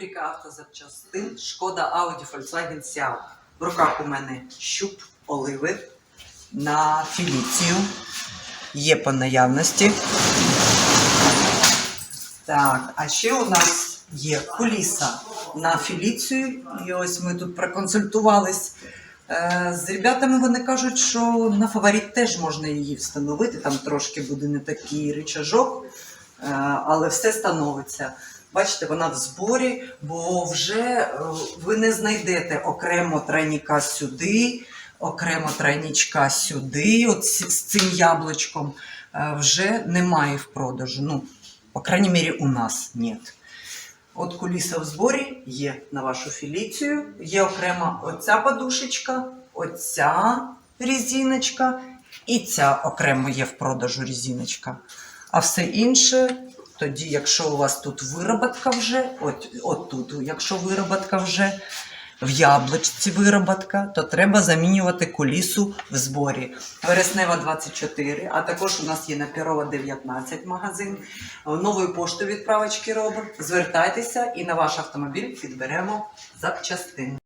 Рубрика автозапчастин Шкода Audi Volkswagen Seat. В руках у мене щуп оливи на філіцію. Є по наявності. Так, а ще у нас є куліса на філіцію. І ось ми тут проконсультувались е, з ребятами. Вони кажуть, що на фаворит теж можна її встановити. Там трошки буде не такий рычажок, е, але все становиться. Бачите, вона в зборі, бо вже е, ви не знайдете окремо тройника сюди, окремо тройничка сюди, от з цим яблучком. Е, Вже немає в продажу. Ну, по крайней мере, у нас нет. От куліса в зборі є на вашу філіцію. Є окрема оця подушечка, оця резиночка і ця окремо є в продажу резиночка. А все інше, тоді, якщо у вас тут вироботка вже, от, от тут, якщо вироботка вже в яблучці вироботка, то треба замінювати кулісу в зборі. Вереснева 24, а також у нас є на Пірова 19 магазин. Новою поштою відправочки робимо. Звертайтеся і на ваш автомобіль підберемо запчастини.